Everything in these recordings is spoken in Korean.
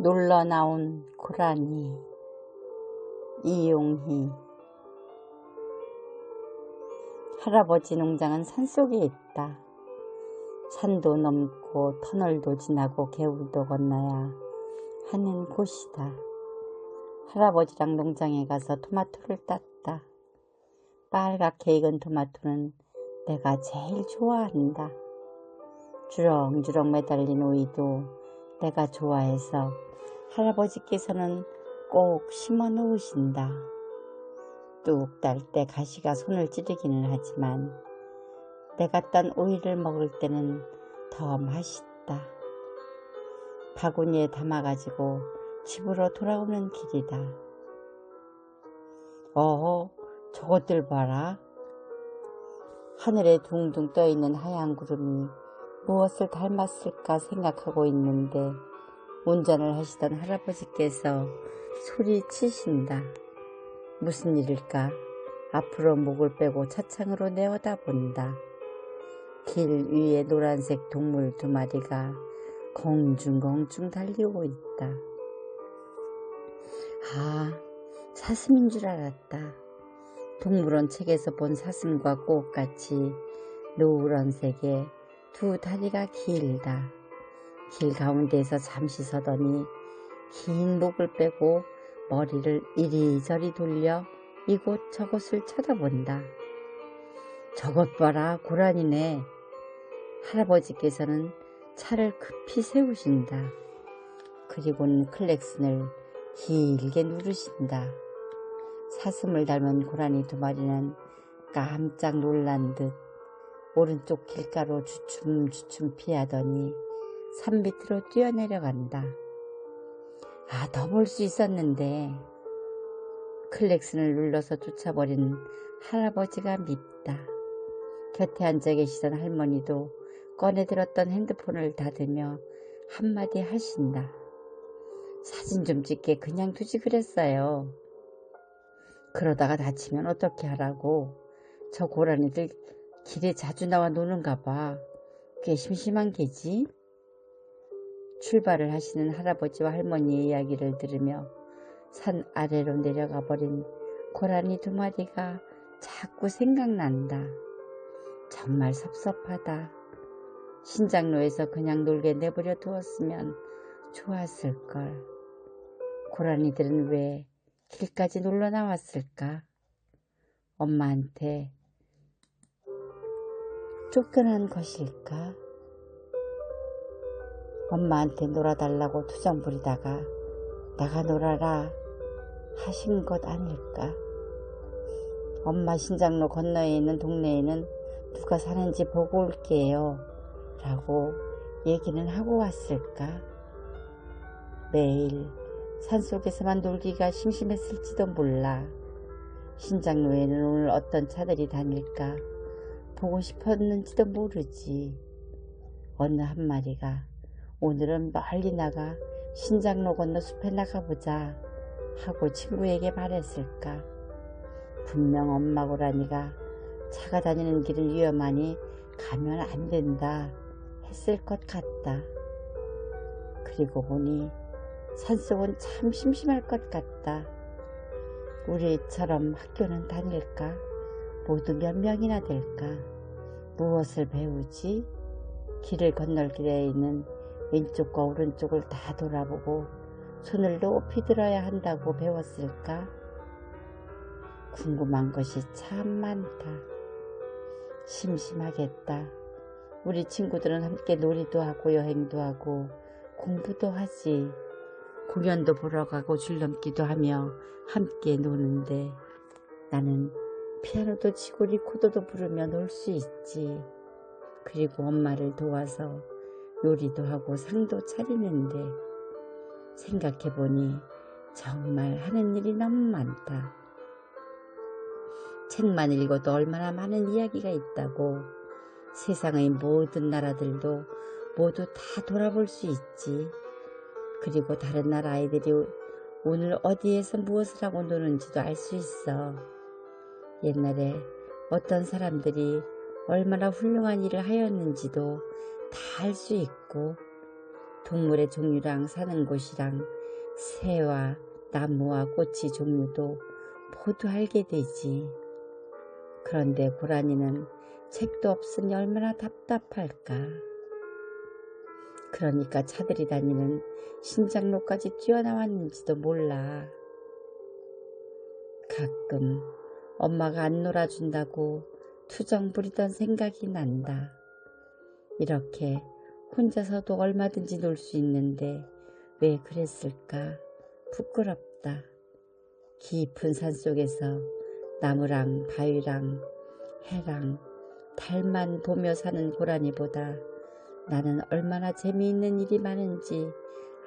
놀러 나온 고라니 이용희 할아버지 농장은 산속에 있다. 산도 넘고 터널도 지나고 개울도 건너야 하는 곳이다. 할아버지랑 농장에 가서 토마토를 땄다. 빨갛게 익은 토마토는 내가 제일 좋아한다. 주렁주렁 매달린 오이도 내가 좋아해서 할아버지께서는 꼭 심어 놓으신다. 뚝 딸 때 가시가 손을 찌르기는 하지만 내가 딴 오이를 먹을 때는 더 맛있다. 바구니에 담아가지고 집으로 돌아오는 길이다. 어, 저것들 봐라. 하늘에 둥둥 떠있는 하얀 구름이 무엇을 닮았을까 생각하고 있는데 운전을 하시던 할아버지께서 소리치신다. 무슨 일일까? 앞으로 목을 빼고 차창으로 내어다 본다. 길 위에 노란색 동물 두 마리가 공중공중 달리고 있다. 아, 사슴인 줄 알았다. 동물원 책에서 본 사슴과 꽃같이 노란색의 두 다리가 길다. 길 가운데에서 잠시 서더니 긴 목을 빼고 머리를 이리저리 돌려 이곳 저곳을 쳐다본다. 저것 봐라 고라니네. 할아버지께서는 차를 급히 세우신다. 그리고는 클렉슨을 길게 누르신다. 사슴을 닮은 고라니 두 마리는 깜짝 놀란 듯 오른쪽 길가로 주춤주춤 피하더니 산 밑으로 뛰어내려간다. 아, 더 볼 수 있었는데. 클렉슨을 눌러서 쫓아버린 할아버지가 밉다. 곁에 앉아 계시던 할머니도 꺼내들었던 핸드폰을 닫으며 한마디 하신다. 사진 좀 찍게 그냥 두지 그랬어요. 그러다가 다치면 어떻게 하라고. 저 고라니들 길에 자주 나와 노는가 봐. 꽤 심심한 게지. 출발을 하시는 할아버지와 할머니의 이야기를 들으며 산 아래로 내려가 버린 고라니 두 마리가 자꾸 생각난다. 정말 섭섭하다. 신장로에서 그냥 놀게 내버려 두었으면 좋았을걸. 고라니들은 왜 길까지 놀러 나왔을까? 엄마한테 쫓겨난 것일까? 엄마한테 놀아달라고 투정 부리다가 나가 놀아라 하신 것 아닐까? 엄마 신장로 건너에 있는 동네에는 누가 사는지 보고 올게요 라고 얘기는 하고 왔을까? 매일 산속에서만 놀기가 심심했을지도 몰라. 신장로에는 오늘 어떤 차들이 다닐까 보고 싶었는지도 모르지. 어느 한 마리가 오늘은 멀리 나가 신장로 건너 숲에 나가보자 하고 친구에게 말했을까. 분명 엄마 고라니가 차가 다니는 길은 위험하니 가면 안 된다 했을 것 같다. 그리고 보니 산속은 참 심심할 것 같다. 우리처럼 학교는 다닐까? 모두 몇 명이나 될까? 무엇을 배우지? 길을 건널 길에 있는 왼쪽과 오른쪽을 다 돌아보고 손을 높이 들어야 한다고 배웠을까? 궁금한 것이 참 많다. 심심하겠다. 우리 친구들은 함께 놀이도 하고 여행도 하고 공부도 하지. 공연도 보러 가고 줄넘기도 하며 함께 노는데 나는 피아노도 치고 리코더도 부르며 놀 수 있지. 그리고 엄마를 도와서 요리도 하고 상도 차리는데 생각해보니 정말 하는 일이 너무 많다. 책만 읽어도 얼마나 많은 이야기가 있다고 세상의 모든 나라들도 모두 다 돌아볼 수 있지. 그리고 다른 나라 아이들이 오늘 어디에서 무엇을 하고 노는지도 알 수 있어. 옛날에 어떤 사람들이 얼마나 훌륭한 일을 하였는지도 다 알 수 있고 동물의 종류랑 사는 곳이랑 새와 나무와 꽃의 종류도 모두 알게 되지. 그런데 고라니는 책도 없으니 얼마나 답답할까. 그러니까 차들이 다니는 신장로까지 뛰어나왔는지도 몰라. 가끔 엄마가 안 놀아준다고 투정 부리던 생각이 난다. 이렇게 혼자서도 얼마든지 놀 수 있는데 왜 그랬을까? 부끄럽다. 깊은 산 속에서 나무랑 바위랑 해랑 달만 보며 사는 고라니보다 나는 얼마나 재미있는 일이 많은지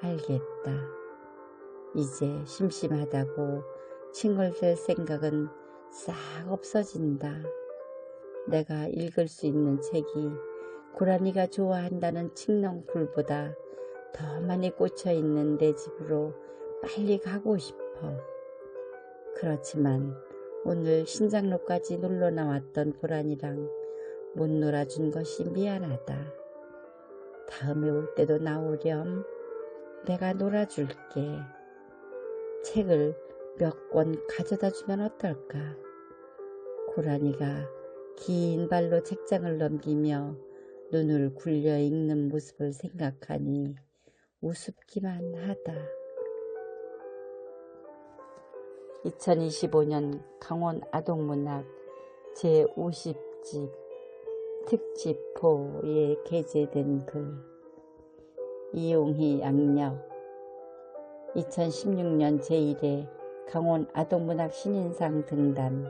알겠다. 이제 심심하다고 칭얼댈 생각은 싹 없어진다. 내가 읽을 수 있는 책이 고라니가 좋아한다는 칡넝풀보다 더 많이 꽂혀 있는 내 집으로 빨리 가고 싶어. 그렇지만 오늘 신장로까지 놀러 나왔던 고라니랑 못 놀아준 것이 미안하다. 다음에 올 때도 나오렴. 내가 놀아줄게. 책을 몇 권 가져다 주면 어떨까? 고라니가 긴 발로 책장을 넘기며 눈을 굴려 읽는 모습을 생각하니 우습기만 하다. 2025년 강원 아동문학 제50집 특집호에 게재된 글 이용희 양력 2016년 제1회 강원 아동문학 신인상 등단.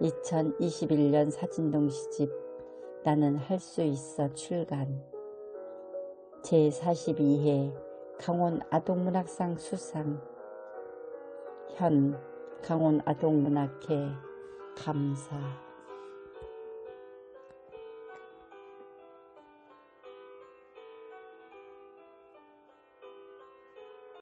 2021년 사진동 시집 나는 할 수 있어 출간. 제42회 강원 아동문학상 수상. 현 강원 아동문학회 감사